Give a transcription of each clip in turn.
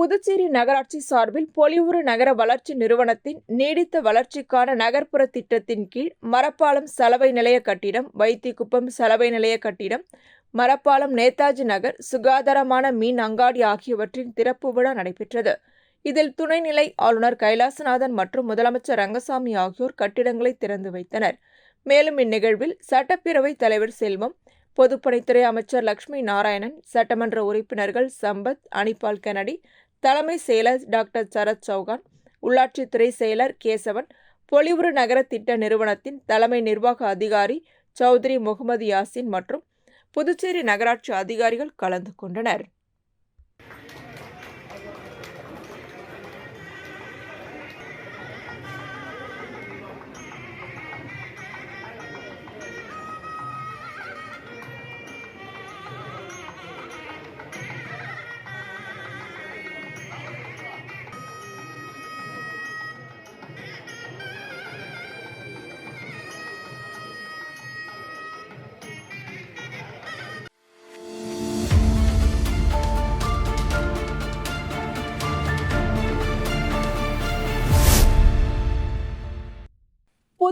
புதுச்சேரி நகராட்சி சார்பில் பொலிவுறு நகர வளர்ச்சி நிறுவனத்தின் நீடித்த வளர்ச்சிக்கான நகர்ப்புற திட்டத்தின் கீழ் மரப்பாலம் சலவை நிலைய கட்டிடம் வைத்திக்குப்பம் சலவை நிலைய கட்டிடம் மரப்பாலம் நேதாஜி நகர் சுகாதாரமான மீன் அங்காடி ஆகியவற்றின் திறப்பு விழா நடைபெற்றது. இதில் துணைநிலை ஆளுநர் கைலாசநாதன் மற்றும் முதலமைச்சர் ரங்கசாமி ஆகியோர் கட்டிடங்களை திறந்து வைத்தனர். மேலும் இந்நிகழ்வில் சட்டப்பேரவைத் தலைவர் செல்வம் பொதுப்பணித்துறை அமைச்சர் லட்சுமி நாராயணன் சட்டமன்ற உறுப்பினர்கள் சம்பத் அனிபால் கெனடி தலைமை செயலர் டாக்டர் சரத் சௌகான் உள்ளாட்சித்துறை செயலர் கேசவன் பொலிவுறு நகர திட்ட நிறுவனத்தின் தலைமை நிர்வாக அதிகாரி சௌத்ரி முகமது யாசின் மற்றும் புதுச்சேரி நகராட்சி அதிகாரிகள் கலந்து கொண்டனர்.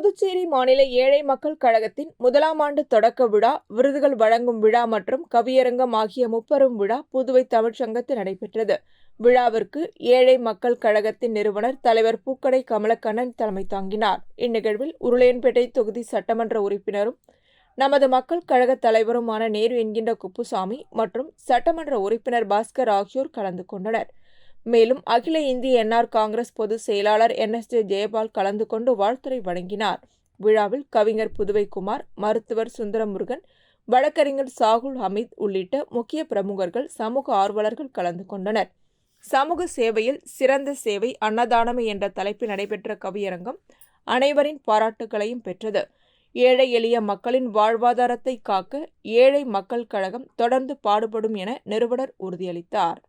புதுச்சேரி மாநில ஏழை மக்கள் கழகத்தின் முதலாம் ஆண்டு தொடக்க விழா விருதுகள் வழங்கும் விழா மற்றும் கவியரங்கம் ஆகிய முப்பெரும் விழா புதுவை தமிழ்ச்சங்கத்தில் நடைபெற்றது. விழாவிற்கு ஏழை மக்கள் கழகத்தின் நிறுவனர் தலைவர் பூக்கடை கமலக்கண்ணன் தலைமை தாங்கினார். இந்நிகழ்வில் உருளையன்பேட்டை தொகுதி சட்டமன்ற உறுப்பினரும் நமது மக்கள் கழக தலைவருமான நேரு என்கின்ற குப்புசாமி மற்றும் சட்டமன்ற உறுப்பினர் பாஸ்கர் ஆகியோர் கலந்து கொண்டனர். மேலும் அகில இந்திய என்ஆர் காங்கிரஸ் பொதுச் செயலாளர் என் எஸ் ஜே ஜெயபால் கலந்து கொண்டு வாழ்த்துரை வழங்கினார். விழாவில் கவிஞர் புதுவைக்குமார் மருத்துவர் சுந்தரமுருகன் வழக்கறிஞர் சாகுல் ஹமீத் உள்ளிட்ட முக்கிய பிரமுகர்கள் சமூக ஆர்வலர்கள் கலந்து கொண்டனர். சமூக சேவையில் சிறந்த சேவை அன்னதானமே என்ற தலைப்பில் நடைபெற்ற கவியரங்கம் அனைவரின் பாராட்டுகளையும் பெற்றது. ஏழை எளிய மக்களின் வாழ்வாதாரத்தை காக்க ஏழை மக்கள் கழகம் தொடர்ந்து பாடுபடும் என நிறுவனர் உறுதியளித்தார்.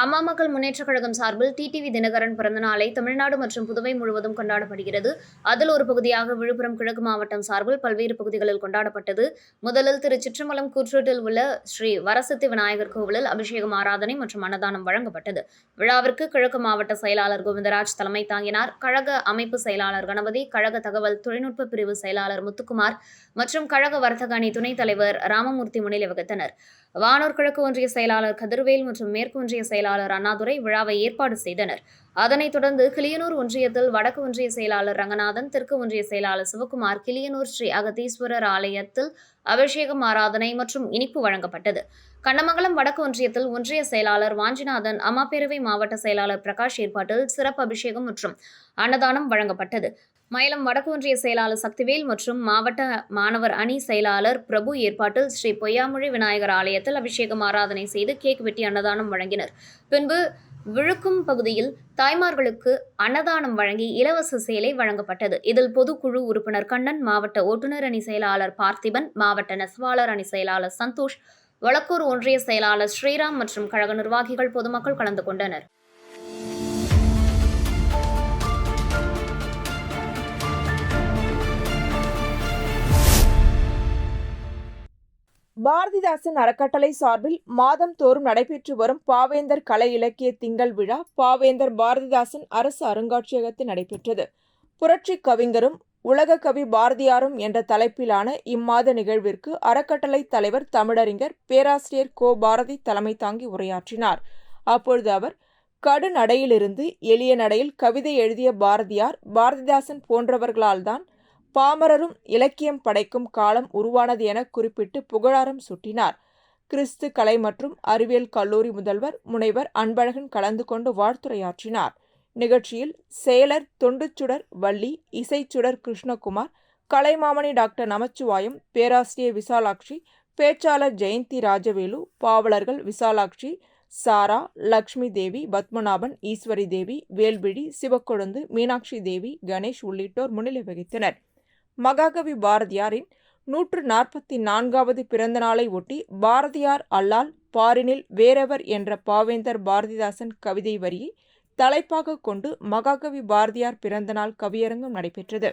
அம்மா மக்கள் முன்னேற்றக் கழகம் சார்பில் டிடிவி தினகரன் பிறந்தநாளை தமிழ்நாடு மற்றும் புதுவை முழுவதும் கொண்டாடப்படுகிறது. அதில் ஒரு பகுதியாக விழுப்புரம் கிழக்கு மாவட்டம் சார்பில் பல்வேறு பகுதிகளில் கொண்டாடப்பட்டது. முதலில் திரு சிற்றம்பலம் கூற்றோட்டில் உள்ள ஸ்ரீ வரசத்தி விநாயகர் கோவிலில் அபிஷேகம் ஆராதனை மற்றும் அன்னதானம் வழங்கப்பட்டது. விழாவிற்கு கிழக்கு மாவட்ட செயலாளர் கோவிந்தராஜ் தலைமை தாங்கினார். கழக அமைப்பு செயலாளர் கணபதி கழக தகவல் தொழில்நுட்ப பிரிவு செயலாளர் முத்துக்குமார் மற்றும் கழக வர்த்தக அணி துணைத் தலைவர் ராமமூர்த்தி முன்னிலை வகித்தனர். வானூர் கிழக்கு ஒன்றிய செயலாளர் கதிர்வேல் மற்றும் மேற்கு ஒன்றிய செயலாளர் அண்ணாதுரை விழாவை ஏற்பாடு செய்தனர். அதனைத் தொடர்ந்து கிளியனூர் ஒன்றியத்தில் வடக்கு ஒன்றிய செயலாளர் ரங்கநாதன் தெற்கு ஒன்றிய செயலாளர் சிவகுமார் கிளியனூர் ஸ்ரீ அகதீஸ்வரர் ஆலயத்தில் அபிஷேகம் ஆராதனை மற்றும் இனிப்பு வழங்கப்பட்டது. கண்ணமங்கலம் வடக்கு ஒன்றியத்தில் ஒன்றிய செயலாளர் வாஞ்சிநாதன் அம்மாப்பேரவை மாவட்ட செயலாளர் பிரகாஷ் ஏற்பாட்டில் சிறப்பு அபிஷேகம் மற்றும் அன்னதானம் வழங்கப்பட்டது. மயிலம் வடக்கு ஒன்றிய செயலாளர் சக்திவேல் மற்றும் மாவட்ட மாணவர் அணி செயலாளர் பிரபு ஏற்பாட்டில் ஸ்ரீ பொய்யாமொழி விநாயகர் ஆலயத்தில் அபிஷேகம் ஆராதனை செய்து கேக் வெட்டி அன்னதானம் வழங்கினர். பின்பு விழுக்கும் பகுதியில் தாய்மார்களுக்கு அன்னதானம் வழங்கி இலவச சேலை வழங்கப்பட்டது. இதில் பொதுக்குழு உறுப்பினர் கண்ணன் மாவட்ட ஓட்டுநர் அணி செயலாளர் பார்த்திபன் மாவட்ட நெசவாளர் அணி செயலாளர் சந்தோஷ் வழக்கூர் ஒன்றிய செயலாளர் ஸ்ரீராம் மற்றும் கழக நிர்வாகிகள் பொதுமக்கள் கலந்து கொண்டனர். பாரதிதாசன் அறக்கட்டளை சார்பில் மாதம் தோறும் நடைபெற்று வரும் பாவேந்தர் கலை இலக்கிய திங்கள் விழா பாவேந்தர் பாரதிதாசன் அரசு அருங்காட்சியகத்தில் நடைபெற்றது. புரட்சி கவிஞரும் உலக கவி பாரதியாரும் என்ற தலைப்பிலான இம்மாத நிகழ்விற்கு அறக்கட்டளை தலைவர் தமிழறிஞர் பேராசிரியர் கோ பாரதி தலைமை தாங்கி உரையாற்றினார். அப்பொழுது அவர் கடுநடையிலிருந்து எளிய நடையில் கவிதை எழுதிய பாரதியார் பாரதிதாசன் போன்றவர்களால்தான் பாமரரும் இலக்கியம் படைக்கும் காலம் உருவானது என குறிப்பிட்டு புகழாரம் சுட்டினார். கிறிஸ்து கலை மற்றும் அறிவியல் கல்லூரி முதல்வர் முனைவர் அன்பழகன் கலந்து கொண்டு வாழ்த்துரையாற்றினார். நிகழ்ச்சியில் செயலர் தொண்டுச்சுடர் வள்ளி இசைச்சுடர் கிருஷ்ணகுமார் கலைமாமணி டாக்டர் நமச்சிவாயம் பேராசிரியர் விசாலாட்சி பேச்சாளர் ஜெயந்தி ராஜவேலு பாவலர்கள் விசாலாட்சி சாரா லக்ஷ்மி தேவி பத்மநாபன் ஈஸ்வரி தேவி வேல்விழி சிவக்கொழுந்து மீனாட்சி தேவி கணேஷ் உள்ளிட்டோர் முன்னிலை வகித்தனர். மகாகவி பாரதியாரின் நூற்று நாற்பத்தி நான்காவது பிறந்த நாளை ஒட்டி பாரதியார் அல்லால் பாரினில் வேறவர் என்ற பாவேந்தர் பாரதிதாசன் கவிதை வரியை தலைப்பாக கொண்டு மகாகவி பாரதியார் பிறந்தநாள் கவியரங்கம் நடைபெற்றது.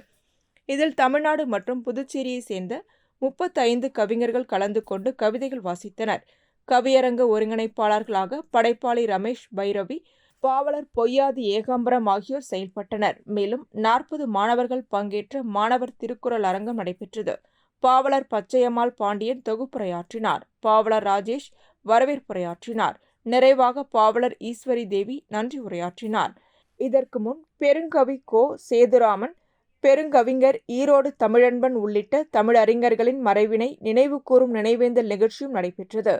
இதில் தமிழ்நாடு மற்றும் புதுச்சேரியை சேர்ந்த முப்பத்தைந்து கவிஞர்கள் கலந்து கொண்டு கவிதைகள் வாசித்தனர். கவியரங்க ஒருங்கிணைப்பாளர்களாக படைப்பாளி ரமேஷ் பைரவி பாவலர் பொய்யாதி ஏகாம்பரம் ஆகியோர் செயல்பட்டனர். மேலும் நாற்பது மாணவர்கள் பங்கேற்ற மாணவர் திருக்குறள் அரங்கம் நடைபெற்றது. பாவலர் பச்சையம்மாள் பாண்டியன் தொகுப்புரையாற்றினார். பாவலர் ராஜேஷ் வரவேற்புரையாற்றினார். நிறைவாக பாவலர் ஈஸ்வரி தேவி நன்றி உரையாற்றினார். இதற்கு முன் பெருங்கவி கோ. சேதுராமன் பெருங்கவிஞர் ஈரோடு தமிழன்பன் உள்ளிட்ட தமிழறிஞர்களின் மறைவினை நினைவு கூறும் நினைவேந்தல் நிகழ்ச்சியும் நடைபெற்றது.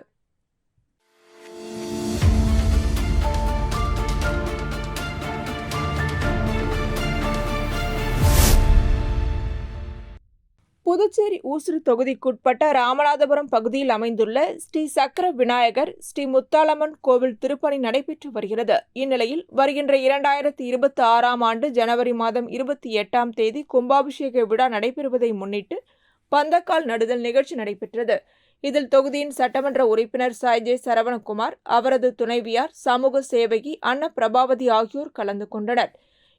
புதுச்சேரி ஊசுறு தொகுதிக்குட்பட்ட ராமநாதபுரம் பகுதியில் அமைந்துள்ள ஸ்ரீ சக்கர விநாயகர் ஸ்ரீ முத்தாலம்மன் கோவில் திருப்பணி நடைபெற்று வருகிறது. இந்நிலையில் வருகின்ற இரண்டாயிரத்தி இருபத்தி ஆறாம் ஆண்டு ஜனவரி மாதம் இருபத்தி எட்டாம் தேதி கும்பாபிஷேக விழா நடைபெறுவதை முன்னிட்டு பந்தக்கால் நடுதல் நிகழ்ச்சி நடைபெற்றது. இதில் தொகுதியின் சட்டமன்ற உறுப்பினர் சாய்ஜே சரவணகுமார் அவரது துணைவியார் சமூக சேவகி அன்ன பிரபாவதி ஆகியோர் கலந்து கொண்டனர்.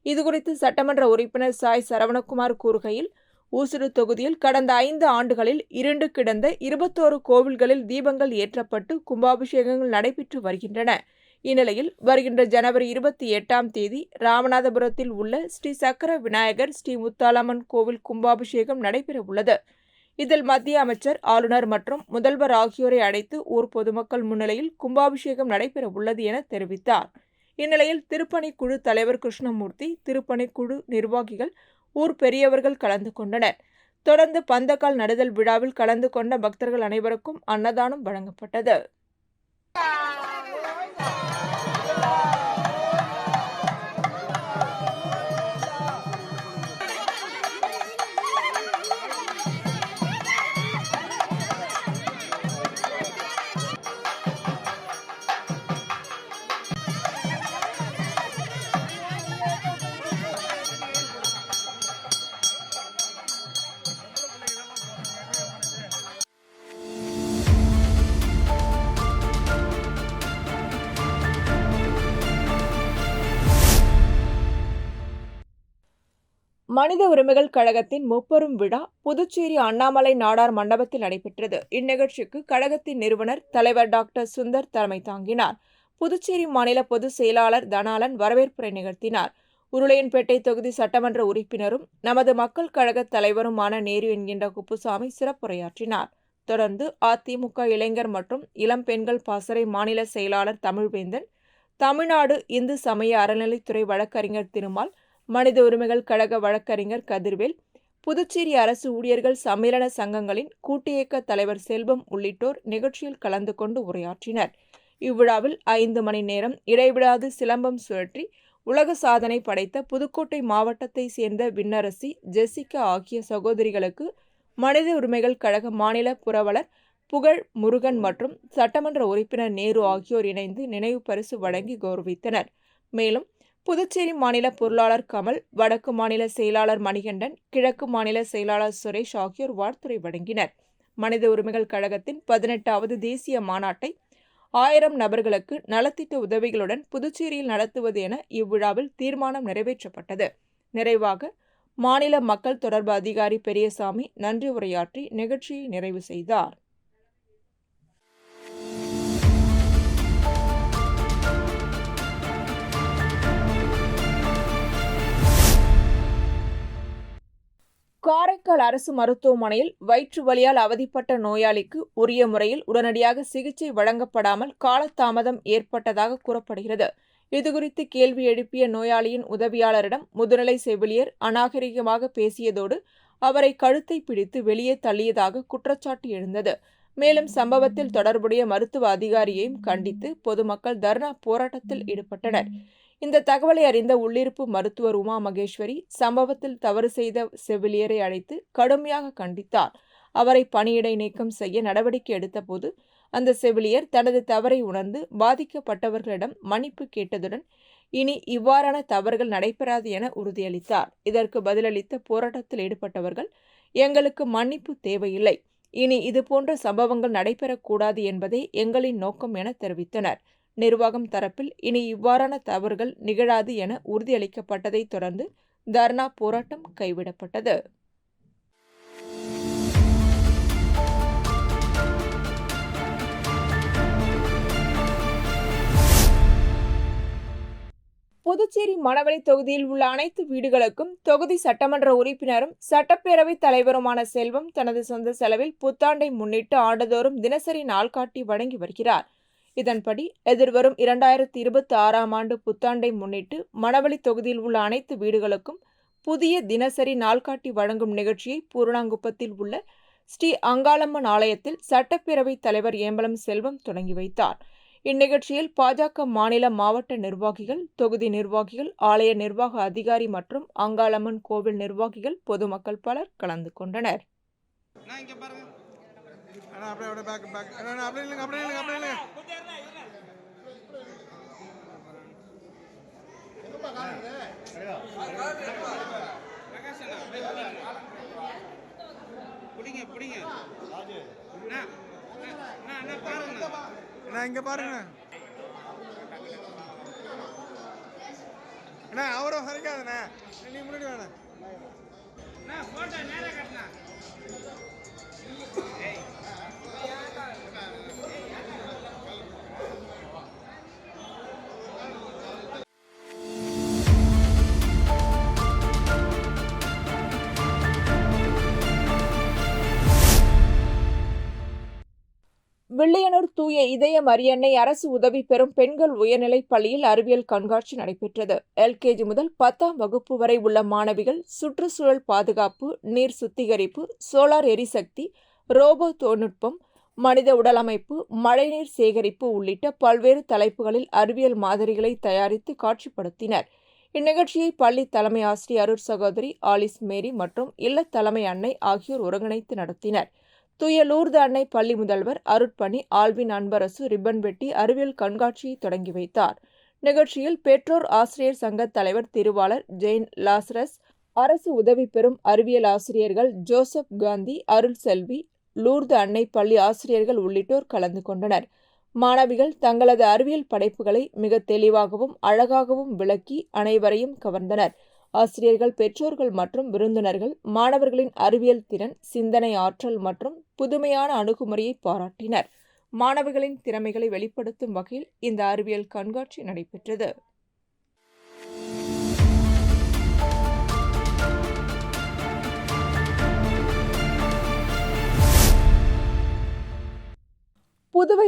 இதுகுறித்து சட்டமன்ற உறுப்பினர் சாய் சரவணகுமார் கூறுகையில் ஊசுடு தொகுதியில் கடந்த ஐந்து ஆண்டுகளில் இருண்டு கிடந்த இருபத்தோரு கோவில்களில் தீபங்கள் ஏற்றப்பட்டு கும்பாபிஷேகங்கள் நடைபெற்று வருகின்றன. இந்நிலையில் வருகின்ற ஜனவரி இருபத்தி எட்டாம் தேதி ராமநாதபுரத்தில் உள்ள ஸ்ரீ சக்கர விநாயகர் ஸ்ரீ முத்தாலம்மன் கோவில் கும்பாபிஷேகம் நடைபெற உள்ளது. இதில் மத்திய அமைச்சர் ஆளுநர் மற்றும் முதல்வர் ஆகியோரை அழைத்து ஊர் பொதுமக்கள் முன்னிலையில் கும்பாபிஷேகம் நடைபெற உள்ளது என தெரிவித்தார். இந்நிலையில் திருப்பணிக்குழு தலைவர் கிருஷ்ணமூர்த்தி திருப்பணிக்குழு நிர்வாகிகள் ஊர் பெரியவர்கள் கலந்து கொண்டனர். தொடர்ந்து பந்தக்கால் நடுதல் விழாவில் கலந்து கொண்ட பக்தர்கள் அனைவருக்கும் அன்னதானம் வழங்கப்பட்டது. மனித உரிமைகள் கழகத்தின் முப்பெரும் விழா புதுச்சேரி அண்ணாமலை நாடார் மண்டபத்தில் நடைபெற்றது. இந்நிகழ்ச்சிக்கு கழகத்தின் நிறுவனர் தலைவர் டாக்டர் சுந்தர் தலைமை தாங்கினார். புதுச்சேரி மாநில பொதுச் செயலாளர் தனாலன் வரவேற்புரை நிகழ்த்தினார். உருளையன்பேட்டை தொகுதி சட்டமன்ற உறுப்பினரும் நமது மக்கள் கழக தலைவருமான நேரு என்கின்ற குப்புசாமி சிறப்புரையாற்றினார். தொடர்ந்து அதிமுக இளைஞர் மற்றும் இளம் பெண்கள் பாசறை மாநில செயலாளர் தமிழ்வேந்தன் தமிழ்நாடு இந்து சமய அறநிலைத்துறை வழக்கறிஞர் திருமால் மனித உரிமைகள் கழக வழக்கறிஞர் கதிர்வேல் புதுச்சேரி அரசு ஊழியர்கள் சம்மேளன சங்கங்களின் கூட்டியக்க தலைவர் செல்வம் உள்ளிட்டோர் நிகழ்ச்சியில் கலந்து கொண்டு உரையாற்றினர். இவ்விழாவில் ஐந்து மணி நேரம் இடைவிடாது சிலம்பம் சுழற்றி உலக சாதனை படைத்த புதுக்கோட்டை மாவட்டத்தை சேர்ந்த விண்ணரசி ஜெசிகா ஆகிய சகோதரிகளுக்கு மனித உரிமைகள் கழக மாநில புரவலர் புகழ் முருகன் மற்றும் சட்டமன்ற உறுப்பினர் நேரு ஆகியோர் இணைந்து நினைவு பரிசு வழங்கி கௌரவித்தனர். மேலும் புதுச்சேரி மாநில பொருளாளர் கமல் வடக்கு மாநில செயலாளர் மணிகண்டன் கிழக்கு மாநில செயலாளர் சுரேஷ் ஆகியோர் வாழ்த்துரை வழங்கினர். மனித உரிமைகள் கழகத்தின் பதினெட்டாவது தேசிய மாநாட்டை ஆயிரம் நபர்களுக்கு நலத்திட்ட உதவிகளுடன் புதுச்சேரியில் நடத்துவது என இவ்விழாவில் தீர்மானம் நிறைவேற்றப்பட்டது. நிறைவாக மாநில மக்கள் தொடர்பு அதிகாரி பெரியசாமி நன்றி உரையாற்றி நிகழ்ச்சியை நிறைவு செய்தார். காரைக்கால் அரசு மருத்துவமனையில் வயிற்று வலியால் அவதிப்பட்ட நோயாளிக்கு உரிய முறையில் உடனடியாக சிகிச்சை வழங்கப்படாமல் காலதாமதம் ஏற்பட்டதாக கூறப்படுகிறது. இதுகுறித்து கேள்வி எழுப்பிய நோயாளியின் உதவியாளரிடம் முதுநிலை செவிலியர் அநாகரிகமாக பேசியதோடு அவரை கழுத்தை பிடித்து வெளியே தள்ளியதாக குற்றச்சாட்டு எழுந்தது. மேலும் சம்பவத்தில் தொடர்புடைய மருத்துவ அதிகாரியையும் கண்டித்து பொதுமக்கள் தர்ணா போராட்டத்தில் ஈடுபட்டனர். இந்த தகவலை அறிந்த உள்ளிருப்பு மருத்துவர் உமா மகேஸ்வரி சம்பவத்தில் தவறு செய்த செவிலியரை அழைத்து கடுமையாக கண்டித்தார். அவரை பணியிடை நீக்கம் செய்ய நடவடிக்கை எடுத்தபோது அந்த செவிலியர் தனது தவறை உணர்ந்து பாதிக்கப்பட்டவர்களிடம் மன்னிப்பு கேட்டதுடன் இனி இவ்வாறான தவறுகள் நடைபெறாது என உறுதியளித்தார். இதற்கு பதிலளித்த போராட்டத்தில் ஈடுபட்டவர்கள் எங்களுக்கு மன்னிப்பு தேவையில்லை. இனி இதுபோன்ற சம்பவங்கள் நடைபெறக்கூடாது என்பதே எங்களின் நோக்கம் என தெரிவித்தனர். நிர்வாகம் தரப்பில் இனி இவ்வாறான தவறுகள் நிகழாது என உறுதியளிக்கப்பட்டதைத் தொடர்ந்து தர்ணா போராட்டம் கைவிடப்பட்டது. புதுச்சேரி மணவெளி தொகுதியில் உள்ள அனைத்து வீடுகளுக்கும் தொகுதி சட்டமன்ற உறுப்பினரும் சட்டப்பேரவைத் தலைவருமான செல்வம் தனது சொந்த செலவில் புத்தாண்டை முன்னிட்டு ஆண்டுதோறும் தினசரி நாள்காட்டி வழங்கி வருகிறார். இதன்படி எதிர்வரும் இரண்டாயிரத்தி இருபத்தி ஆறாம் ஆண்டு புத்தாண்டை முன்னிட்டு மணவெளி தொகுதியில் உள்ள அனைத்து வீடுகளுக்கும் புதிய தினசரி நாள்காட்டி வழங்கும் நிகழ்ச்சியை பூர்ணாங்குப்பத்தில் உள்ள ஸ்ரீ அங்காளம்மன் ஆலயத்தில் சட்டப்பேரவைத் தலைவர் ஏம்பலம் செல்வம் தொடங்கி வைத்தார். இந்நிகழ்ச்சியில் பாஜக மாநில மாவட்ட நிர்வாகிகள் தொகுதி நிர்வாகிகள் ஆலய நிர்வாக அதிகாரி மற்றும் அங்காளம்மன் கோவில் நிர்வாகிகள் பொதுமக்கள் பலர் கலந்து கொண்டனர். அண்ணா அப்படியே அப்படியே பேக் பேக் அண்ணா அப்படியே இல்லைங்க அப்படியே இல்லைங்க அப்படியே இல்லைங்க பிரகாஷ் அண்ணா அப்படியே பிடிங்க. பிடிங்க அண்ணா அண்ணா அண்ணா பாருங்க. அண்ணா இங்க பாருங்க. அண்ணா அவரும் சரிக்காதுண்ணே நீ முன்னாடி அண்ணா போட்டோ நேரா கட்டினா. வில்லியனூர் தூய இதய மரியன்னை அரசு உதவி பெறும் பெண்கள் உயர்நிலைப் பள்ளியில் அறிவியல் கண்காட்சி நடைபெற்றது. எல்கேஜி முதல் பத்தாம் வகுப்பு வரை உள்ள மாணவிகள் சுற்றுச்சூழல் பாதுகாப்பு நீர் சுத்திகரிப்பு சோலார் எரிசக்தி ரோபோ தொழில்நுட்பம் மனித உடலமைப்பு மழைநீர் சேகரிப்பு உள்ளிட்ட பல்வேறு தலைப்புகளில் அறிவியல் மாதிரிகளை தயாரித்து காட்சிப்படுத்தினர். இந்நிகழ்ச்சியை பள்ளி தலைமை ஆசிரியர் அருட் சகோதரி ஆலிஸ் மேரி மற்றும் இல்ல தலைமை அன்னை ஆகியோர் ஒருங்கிணைத்து நடத்தினர். துயலூர்து அன்னை பள்ளி முதல்வர் அருட்பணி ஆல்வின் அன்பரசு ரிப்பன் வெட்டி அறிவியல் கண்காட்சியை தொடங்கி வைத்தார். நிகழ்ச்சியில் பெற்றோர் ஆசிரியர் சங்க தலைவர் திருவாளர் ஜெயின் லாசரஸ் அரசு உதவி பெறும் அறிவியல் ஆசிரியர்கள் ஜோசப் காந்தி அருள் செல்வி லூர்து அன்னை பள்ளி ஆசிரியர்கள் உள்ளிட்டோர் கலந்து கொண்டனர். மாணவிகள் தங்களது அறிவியல் படைப்புகளை மிக தெளிவாகவும் அழகாகவும் விளக்கி அனைவரையும் கவர்ந்தனர். ஆசிரியர்கள் பெற்றோர்கள் மற்றும் விருந்தினர்கள் மாணவர்களின் அறிவியல் திறன் சிந்தனை ஆற்றல் மற்றும் புதுமையான அணுகுமுறையை பாராட்டினர். மாணவர்களின் திறமைகளை வெளிப்படுத்தும் வகையில் இந்த அறிவியல் கண்காட்சி நடைபெற்றது.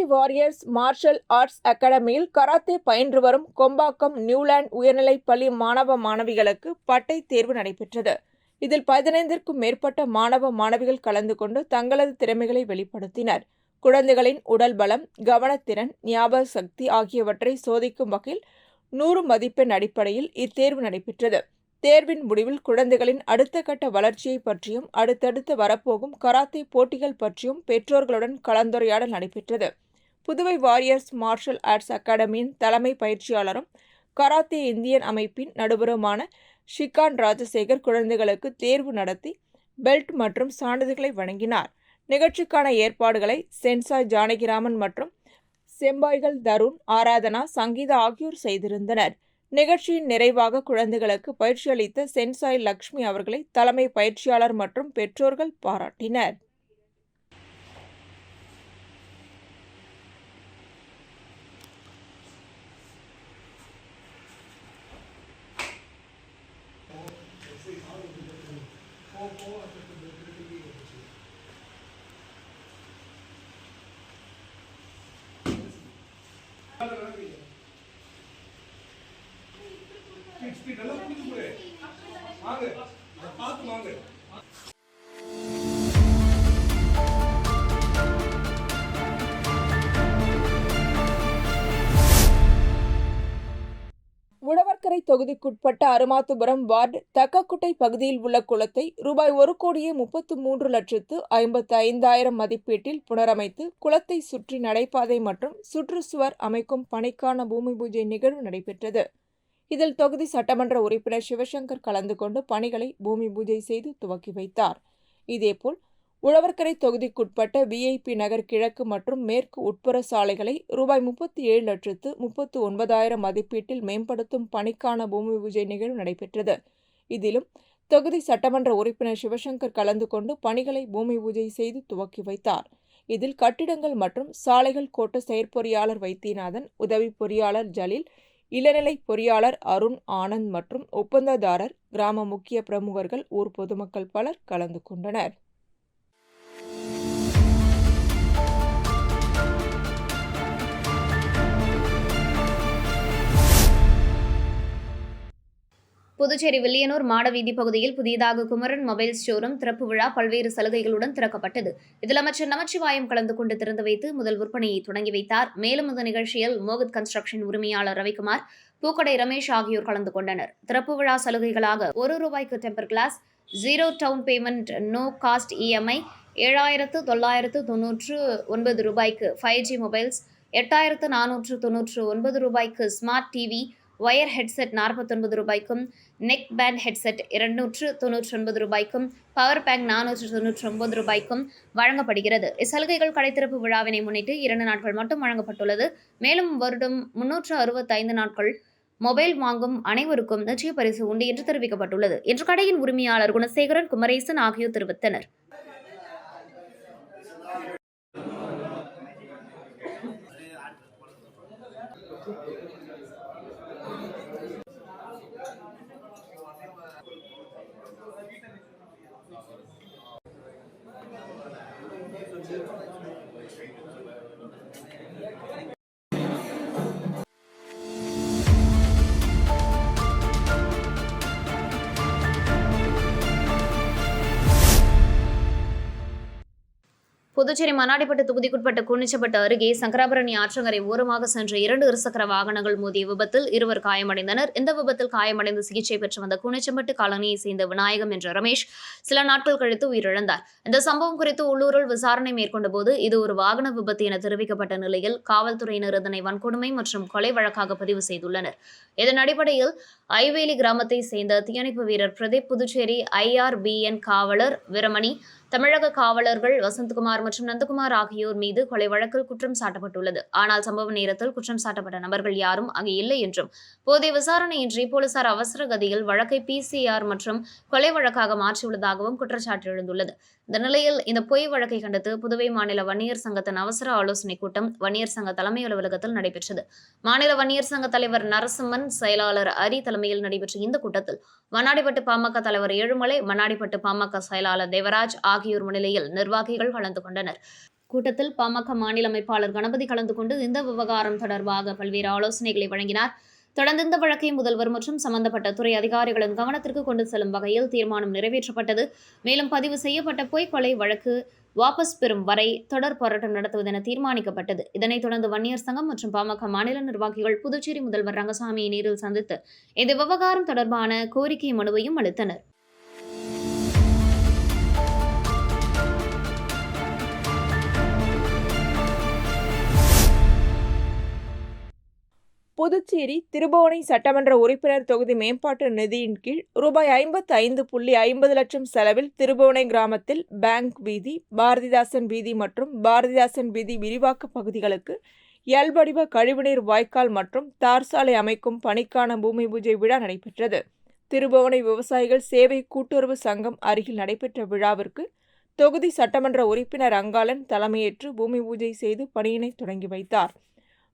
வாரியர்ஸ் மார்ஷல் ஆர்ட்ஸ் அகாடமியில் கராத்தே பயின்று வரும் கொம்பாக்கம் நியூலாண்ட் உயர்நிலைப் பள்ளி மாணவ மாணவிகளுக்கு பட்டை தேர்வு நடைபெற்றது. இதில் பதினைந்திற்கும் மேற்பட்ட மாணவ மாணவிகள் கலந்து கொண்டு தங்களது திறமைகளை வெளிப்படுத்தினர். குழந்தைகளின் உடல் பலம் கவனத்திறன் ஞாபக சக்தி ஆகியவற்றை சோதிக்கும் வகையில் நூறு மதிப்பெண் அடிப்படையில் இத்தேர்வு நடைபெற்றது. தேர்வின் முடிவில் குழந்தைகளின் அடுத்த கட்ட வளர்ச்சியை பற்றியும் அடுத்தடுத்து வரப்போகும் கராத்தே போட்டிகள் பற்றியும் பெற்றோர்களுடன் கலந்துரையாடல் நடைபெற்றது. புதுவை வாரியர்ஸ் மார்ஷல் ஆர்ட்ஸ் அகாடமியின் தலைமை பயிற்சியாளரும் கராத்தே இந்தியன் அமைப்பின் நடுவருமான ஷிகான் ராஜசேகர் குழந்தைகளுக்கு தேர்வு நடத்தி பெல்ட் மற்றும் சான்றிதழ்களை வழங்கினார். நிகழ்ச்சிக்கான ஏற்பாடுகளை சென்சாய் ஜானகிராமன் மற்றும் செம்பாய்கள் தருண் ஆராதனா சங்கீதா ஆகியோர் செய்திருந்தனர். நிகழ்ச்சியின் நிறைவாக குழந்தைகளுக்கு பயிற்சியளித்த சென்சாய் லக்ஷ்மி அவர்களை தலைமை பயிற்சியாளர் மற்றும் பெற்றோர்கள் பாராட்டினர். தொகுதிக்குட்பட்ட அருமாத்துபுரம் வார்டு தக்கக்குட்டை பகுதியில் உள்ள குளத்தை ரூபாய் ஒரு கோடியே முப்பத்து மூன்று லட்சத்து ஐம்பத்து ஐந்தாயிரம் மதிப்பீட்டில் புனரமைத்து குளத்தை சுற்றி நடைபாதை மற்றும் சுற்றுச்சுவர் அமைக்கும் பணிக்கான பூமி பூஜை நிகழ்வு நடைபெற்றது. இதில் தொகுதி சட்டமன்ற உறுப்பினர் சிவசங்கர் கலந்து கொண்டு பணிகளை பூமி பூஜை செய்து துவக்கி வைத்தார். இதேபோல் உழவர்கரை தொகுதிக்குட்பட்ட விஐபி நகர் கிழக்கு மற்றும் மேற்கு உட்புற சாலைகளை ரூபாய் முப்பத்தி ஏழு லட்சத்து முப்பத்து ஒன்பதாயிரம் மதிப்பீட்டில் மேம்படுத்தும் பணிக்கான பூமி பூஜை நிகழ்வு நடைபெற்றது. இதிலும் தொகுதி சட்டமன்ற உறுப்பினர் சிவசங்கர் கலந்து கொண்டு பணிகளை பூமி பூஜை செய்து துவக்கி வைத்தார். இதில் கட்டிடங்கள் மற்றும் சாலைகள் கோட்ட செயற்பொறியாளர் வைத்தியநாதன் உதவி பொறியாளர் ஜலீல் இளநிலை பொறியாளர் அருண் ஆனந்த் மற்றும் ஒப்பந்ததாரர் கிராம முக்கிய பிரமுகர்கள் ஊர் பொதுமக்கள் பலர் கலந்து கொண்டனர். புதுச்சேரி வில்லியனூர் மாடவீதி பகுதியில் புதியதாக குமரன் மொபைல் ஷோரூம் திறப்பு விழா பல்வேறு சலுகைகளுடன் திறக்கப்பட்டது. இதில் அமைச்சர் நமச்சிவாயம் கலந்து கொண்டு திறந்து வைத்து முதல் விற்பனையை தொடங்கி வைத்தார். மேலும் இந்த நிகழ்ச்சியில் மோகத் கன்ஸ்ட்ரக்ஷன் உரிமையாளர் ரவிக்குமார் பூக்கடை ரமேஷ் ஆகியோர் கலந்து கொண்டனர். திறப்பு விழா சலுகைகளாக ஒரு ரூபாய்க்கு temper glass zero down payment no cost EMI ஏழாயிரத்து தொள்ளாயிரத்து தொன்னூற்று ஒன்பது ரூபாய்க்கு ஃபைவ் ஜி மொபைல்ஸ் எட்டாயிரத்து நானூற்று தொன்னூற்று ஒன்பது ரூபாய்க்கு ஸ்மார்ட் டிவி ஒயர் ஹெட்செட் நாற்பத்தொன்பது ரூபாய்க்கும் நெக் பேண்ட் ஹெட்செட் இருநூற்று தொன்னூற்றி ஒன்பது ரூபாய்க்கும் பவர் பேங்க் நானூற்று தொன்னூற்றி ஒன்பது ரூபாய்க்கும் வழங்கப்படுகிறது. இச்சலுகைகள் கடைத்திறப்பு விழாவினை முன்னிட்டு இரண்டு நாட்கள் மட்டும் வழங்கப்பட்டுள்ளது. மேலும் வருடம் முன்னூற்று அறுபத்தைந்து நாட்கள் மொபைல் வாங்கும் அனைவருக்கும் நிச்சய பரிசு உண்டு என்று தெரிவிக்கப்பட்டுள்ளது. என்று கடையின் உரிமையாளர் குணசேகரன் குமரேசன் ஆகியோர் தெரிவித்தனர். புதுச்சேரி மண்ணாடிப்பட்டு தொகுதிக்குட்பட்ட குனிச்சப்பட்டு அருகே சங்கராபரணி ஆற்றங்கரை ஓரமாக சென்ற இரண்டு இருசக்கர வாகனங்கள் மோதிய விபத்தில் இருவர் காயமடைந்தனர். இந்த விபத்தில் காயமடைந்து சிகிச்சை பெற்று வந்த குனிச்சம்பட்டு காலனியை சேர்ந்த விநாயகம் என்ற ரமேஷ் சில நாட்கள் கழித்து உயிரிழந்தார். இந்த சம்பவம் குறித்து உள்ளூரில் விசாரணை மேற்கொண்ட போது இது ஒரு வாகன விபத்து என தெரிவிக்கப்பட்ட நிலையில் காவல்துறையினர் இதனை வன்கொடுமை மற்றும் கொலை வழக்காக பதிவு செய்துள்ளனர். இதன் அடிப்படையில் ஐவேலி கிராமத்தை சேர்ந்த தீயணைப்பு வீரர் பிரதீப் புதுச்சேரி ஐஆர்பிஎன் காவலர் வீரமணி தமிழக காவலர்கள் வசந்தகுமார் மற்றும் நந்தகுமார் ஆகியோர் மீது கொலை வழக்கில் குற்றம் சாட்டப்பட்டுள்ளது. ஆனால் சம்பவ நேரத்தில் குற்றம் சாட்டப்பட்ட நபர்கள் யாரும் அங்கு இல்லை என்றும் போதிய விசாரணையின்றி போலீசார் அவசர கதியில் வழக்கை பிசிஆர் மற்றும் கொலை வழக்காக மாற்றியுள்ளதாகவும் குற்றச்சாட்டு எழுந்துள்ளது. இந்த நிலையில் இந்த பொய் வழக்கை கண்டித்து புதுவை மாநில வன்னியர் சங்கத்தின் அவசர ஆலோசனைக் கூட்டம் வன்னியர் சங்க தலைமை அலுவலகத்தில் நடைபெற்றது. மாநில வன்னியர் சங்க தலைவர் நரசிம்மன் செயலாளர் அரி தலைமையில் நடைபெற்ற இந்த கூட்டத்தில் மண்ணாடிப்பட்டு பாமக தலைவர் ஏழுமலை மண்ணாடிப்பட்டு பாமக செயலாளர் தேவராஜ் ஆகியோர் முன்னிலையில் நிர்வாகிகள் கலந்து கொண்டனர். கூட்டத்தில் பாமக மாநில அமைப்பாளர் கணபதி கலந்து கொண்டு இந்த விவகாரம் தொடர்பாக பல்வேறு ஆலோசனைகளை வழங்கினார். தொடர்ந்து இந்த வழக்கை முதல்வர் மற்றும் சம்பந்தப்பட்ட துறை அதிகாரிகளின் கவனத்திற்கு கொண்டு செல்லும் வகையில் தீர்மானம் நிறைவேற்றப்பட்டது. மேலும் பதிவு செய்யப்பட்ட பொய் கொலை வழக்கு வாபஸ் பெறும் வரை தொடர் போராட்டம் நடத்துவதென தீர்மானிக்கப்பட்டது. இதனைத் தொடர்ந்து வன்னியர் சங்கம் மற்றும் பாமக மாநில நிர்வாகிகள் புதுச்சேரி முதல்வர் ரங்கசாமியை நேரில் சந்தித்து இந்த விவகாரம் தொடர்பான கோரிக்கை மனுவையும் அளித்தனர். புதுச்சேரி திருபுவனை சட்டமன்ற உறுப்பினர் தொகுதி மேம்பாட்டு நிதியின் கீழ் ரூபாய் ஐம்பத்து ஐந்து புள்ளி ஐம்பது லட்சம் செலவில் திருபுவனை கிராமத்தில் பேங்க் வீதி பாரதிதாசன் வீதி மற்றும் பாரதிதாசன் வீதி விரிவாக்க பகுதிகளுக்கு எல் வடிவ கழிவுநீர் வாய்க்கால் மற்றும் தார் சாலை அமைக்கும் பணிக்கான பூமி பூஜை விழா நடைபெற்றது. திருபுவனை விவசாயிகள் சேவை கூட்டுறவு சங்கம் அருகில் நடைபெற்ற விழாவிற்கு தொகுதி சட்டமன்ற உறுப்பினர் அங்காளன் தலைமையேற்று பூமி பூஜை செய்து பணியினை தொடங்கி வைத்தார்.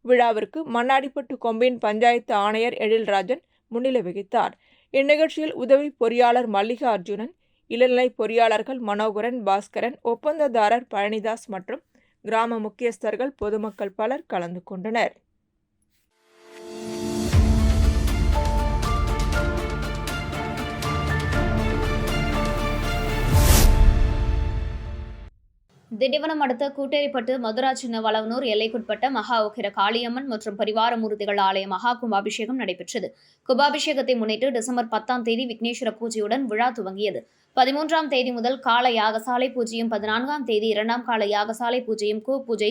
விழாவிற்கு மண்ணாடிப்பட்டு கொம்பின் பஞ்சாயத்து ஆணையர் எழில்ராஜன் முன்னிலை வகித்தார். இந்நிகழ்ச்சியில் உதவி பொறியாளர் மல்லிகா அர்ஜுனன் இளநிலை பொறியாளர்கள் மனோகரன் பாஸ்கரன் ஒப்பந்ததாரர் பழனிதாஸ் மற்றும் கிராம முக்கியஸ்தர்கள் பொதுமக்கள் பலர் கலந்து கொண்டனர். திண்டிவனம் அடுத்த கூட்டேரிப்பட்டு மதுரா சின்ன வளவனூர் எல்லைக்குட்பட்ட மகா உக்கிர காளியம்மன் மற்றும் பரிவார மூர்த்திகள் ஆலய மகா கும்பாபிஷேகம் நடைபெற்றது. கும்பாபிஷேகத்தை முன்னிட்டு டிசம்பர் பத்தாம் தேதி விக்னேஸ்வர பூஜையுடன் விழா துவங்கியது. பதிமூன்றாம் தேதி முதல் கால யாகசாலை பூஜையும் பதினான்காம் தேதி இரண்டாம் கால யாகசாலை பூஜையும் கூ பூஜை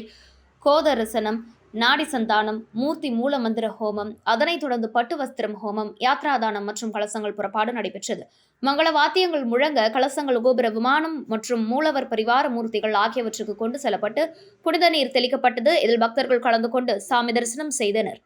கோதரசனம் நாடி சந்தானம் மூர்த்தி மூல மந்திர ஹோமம் அதனைத் தொடர்ந்து பட்டு வஸ்திரம் ஹோமம் யாத்ராதானம் மற்றும் கலசங்கள் புறப்பாடு நடைபெற்றது. மங்கள வாத்தியங்கள் முழங்க கலசங்கள் கோபுர விமானம் மற்றும் மூலவர் பரிவார மூர்த்திகள் ஆகியவற்றுக்கு கொண்டு செல்லப்பட்டு புனித நீர் தெளிக்கப்பட்டது. இதில் பக்தர்கள் கலந்து கொண்டு சாமி தரிசனம் செய்தனர்.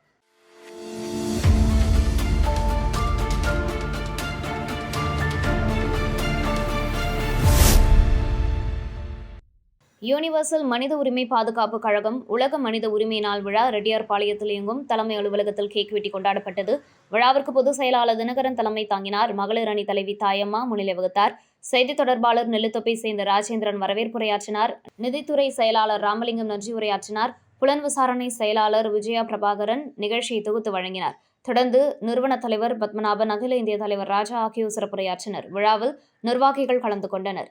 யூனிவர்சல் மனித உரிமை பாதுகாப்பு கழகம் உலக மனித உரிமை நாள் விழா ரெட்டியார்பாளையத்தில் இயங்கும். தலைமை அலுவலகத்தில் கேக் வெட்டி கொண்டாடப்பட்டது. விழாவிற்கு பொதுச் செயலாளர் தினகரன் தலைமை தாங்கினார். மகளிர் அணி தலைவி தாயம்மா முன்னிலை வகுத்தார். செய்தி தொடர்பாளர் நெல்லுத்தொப்பை சேர்ந்த ராஜேந்திரன் வரவேற்புரையாற்றினார். நிதித்துறை செயலாளர் ராமலிங்கம் நன்றி உரையாற்றினார். புலன் விசாரணை செயலாளர் விஜயா பிரபாகரன் நிகழ்ச்சியை தொகுத்து வழங்கினார். தொடர்ந்து நிறுவன தலைவர் பத்மநாபன் அகில இந்திய தலைவர் ராஜா ஆகியோர் சிறப்புரையாற்றினர். விழாவில் நிர்வாகிகள் கலந்து கொண்டனர்.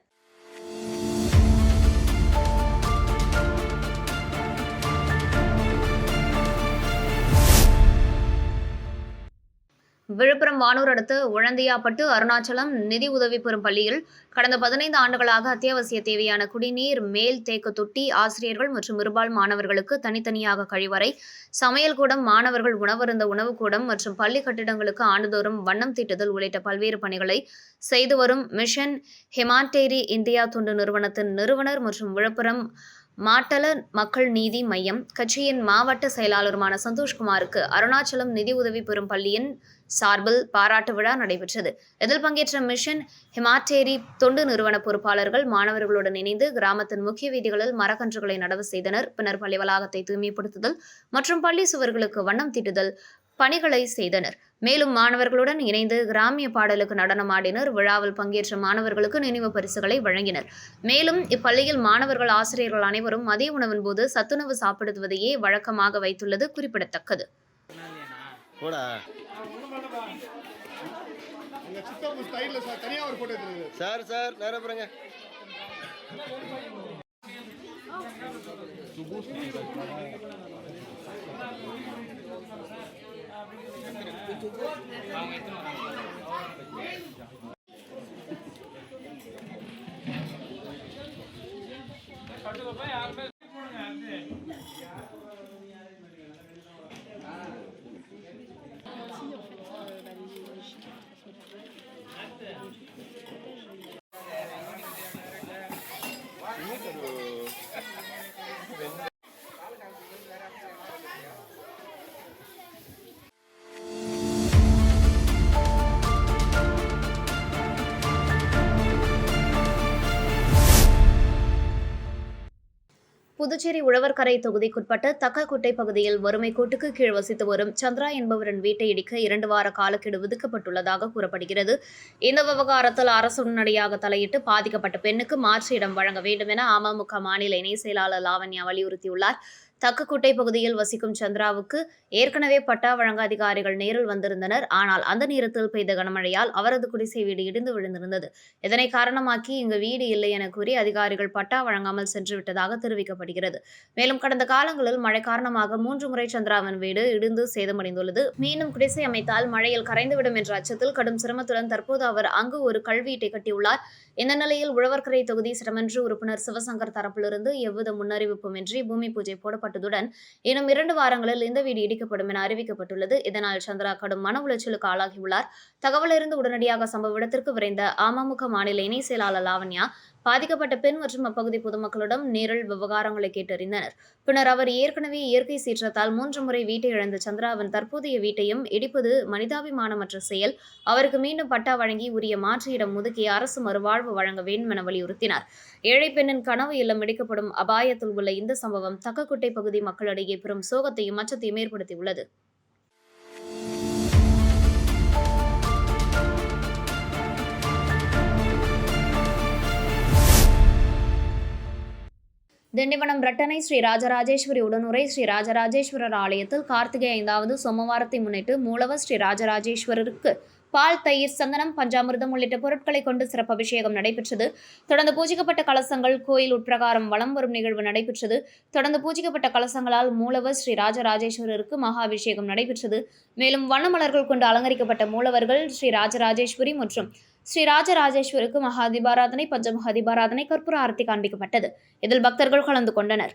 விழுப்புரம் வானூர் அடுத்து உழந்தையாப்பட்டு அருணாச்சலம் நிதி உதவி பெறும் பள்ளியில் கடந்த பதினைந்து ஆண்டுகளாக அத்தியாவசிய தேவையான குடிநீர் மேல் தேக்க தொட்டி ஆசிரியர்கள் மற்றும் இருபால் மாணவர்களுக்கு தனித்தனியாக கழிவறை சமையல் கூடம் மாணவர்கள் உணவருந்த உணவுக்கூடம் மற்றும் பள்ளி கட்டிடங்களுக்கு ஆண்டுதோறும் வண்ணம் தீட்டுதல் உள்ளிட்ட பல்வேறு பணிகளை செய்து வரும் மிஷன் ஹெமாட்டேரி இந்தியா தொண்டு நிறுவனத்தின் நிறுவனர் மற்றும் விழுப்புரம் மாட்டல மக்கள் நீதி மையம் கட்சியின் மாவட்ட செயலாளருமான சந்தோஷ்குமாருக்கு அருணாச்சலம் நிதி உதவி பெறும் பள்ளியின் சார்பில் பாராட்டு விழா நடைபெற்றது. இதில் பங்கேற்ற மிஷன் ஹிமாட்டேரி தொண்டு நிறுவன பொறுப்பாளர்கள் மாணவர்களுடன் இணைந்து கிராமத்தின் முக்கிய வீதிகளில் மரக்கன்றுகளை நடவு செய்தனர். பின்னர் பள்ளி வளாகத்தை தூய்மைப்படுத்துதல் மற்றும் பள்ளி சுவர்களுக்கு வண்ணம் தீட்டுதல் பணிகளை செய்தனர். மேலும் மாணவர்களுடன் இணைந்து கிராமிய பாடலுக்கு நடனமாடினர் விழாவில் பங்கேற்ற மாணவர்களுக்கு நினைவு பரிசுகளை வழங்கினர். மேலும் இப்பள்ளியில் மாணவர்கள் ஆசிரியர்கள் அனைவரும் மதிய உணவின் போது சத்துணவு சாப்பிடுவதையே வழக்கமாக வைத்துள்ளது குறிப்பிடத்தக்கது. சார் சார் நேரம் Bang itu orang. Puducherry Ulavarkarai தொகுதிக்குட்பட்ட தக்கக்குட்டை பகுதியில் வறுமை கோட்டுக்கு கீழ் வசித்து வரும் சந்திரா என்பவரின் வீட்டை இடிக்க இரண்டு வார காலக்கெடு விதிக்கப்பட்டுள்ளதாக கூறப்படுகிறது. இந்த விவகாரத்தில் அரசு உடனடியாக தலையிட்டு பாதிக்கப்பட்ட பெண்ணுக்கு மாற்று இடம் வழங்க வேண்டும் என அமமுக மாநில இணை செயலாளர் லாவண்யா வலியுறுத்தியுள்ளார். தக்கக்குட்டை பகுதியில் வசிக்கும் சந்திராவுக்கு ஏற்கனவே பட்டா வழங்க அதிகாரிகள் நேரில் வந்திருந்தனர். ஆனால் அந்த நேரத்தில் பெய்த கனமழையால் அவரது குடிசை வீடு இடிந்து விழுந்திருந்தது. இதனை காரணமாக்கி இங்கு வீடு இல்லை என கூறி அதிகாரிகள் பட்டா வழங்காமல் சென்று விட்டதாக தெரிவிக்கப்படுகிறது. மேலும் கடந்த காலங்களில் மழை காரணமாக மூன்று முறை சந்திராவின் வீடு இடிந்து சேதமடைந்துள்ளது. மீண்டும் குடிசை அமைத்தால் மழையில் கரைந்துவிடும் என்ற அச்சத்தில் கடும் சிரமத்துடன் தற்போது அவர் அங்கு ஒரு கல்வீட்டை கட்டியுள்ளார். இந்த நிலையில் உழவர்கரை தொகுதி சட்டமன்ற உறுப்பினர் சிவசங்கர் தரப்பிலிருந்து எவ்வித முன்னறிவிப்புமின்றி பூமி பூஜை போடப்பட்டதுடன் இன்னும் இரண்டு வாரங்களில் இந்த வீடு இடிக்கப்படும் என அறிவிக்கப்பட்டுள்ளது. இதனால் சந்திரா கடும் மன உளைச்சலுக்கு ஆளாகியுள்ளார். தகவலிருந்து உடனடியாக சம்பவ இடத்திற்கு விரைந்த அமமுக மாநில இணை செயலாளர் லாவண்யா பாதிக்கப்பட்ட பெண் மற்றும் அப்பகுதி பொதுமக்களிடம் நேரில் விவகாரங்களை கேட்டறிந்தனர். பின்னர் அவர் ஏற்கனவே இயற்கை சீற்றத்தால் மூன்று முறை வீட்டை இழந்த சந்திராவின் தற்போதைய வீட்டையும் இடிப்பது மனிதாபிமானமற்ற செயல். அவருக்கு மீண்டும் பட்டா வழங்கி உரிய மாற்று இடம் ஒதுக்கி அரசு மறுவாழ்வு வழங்க வேண்டும் என வலியுறுத்தினார். ஏழை பெண்ணின் கனவு இல்லம் இடிக்கப்படும் அபாயத்தில் உள்ள இந்த சம்பவம் தக்கக்குட்டை பகுதி மக்களிடையே பெரும் சோகத்தையும் அச்சத்தையும் ஏற்படுத்தியுள்ளது. திண்டிவனம் ரட்டனை ஸ்ரீ ராஜராஜேஸ்வரி உடனுரை ஸ்ரீ ராஜராஜேஸ்வரர் ஆலயத்தில் கார்த்திகை ஐந்தாவது சோமவாரத்தை முன்னிட்டு மூலவர் ஸ்ரீ ராஜராஜேஸ்வரருக்கு பால் தயிர் சந்தனம் பஞ்சாமிர்தம் உள்ளிட்ட பொருட்களை கொண்டு சிறப்பு அபிஷேகம் நடைபெற்றது. தொடர்ந்து பூஜிக்கப்பட்ட கலசங்கள் கோயில் உட்பிரகாரம் வலம் வரும் நிகழ்வு நடைபெற்றது. தொடர்ந்து பூஜிக்கப்பட்ட கலசங்களால் மூலவர் ஸ்ரீ ராஜராஜேஸ்வரருக்கு மகா அபிஷேகம் நடைபெற்றது. மேலும் வண்ணமலர்கள் கொண்டு அலங்கரிக்கப்பட்ட மூலவர்கள் ஸ்ரீ ராஜராஜேஸ்வரி மற்றும் ஸ்ரீ ராஜராஜேஸ்வருக்கு மகா தீபாராதனை தீபாராதனை கற்பூர ஆரத்தி காண்பிக்கப்பட்டது. இதில் பக்தர்கள் கலந்து கொண்டனர்.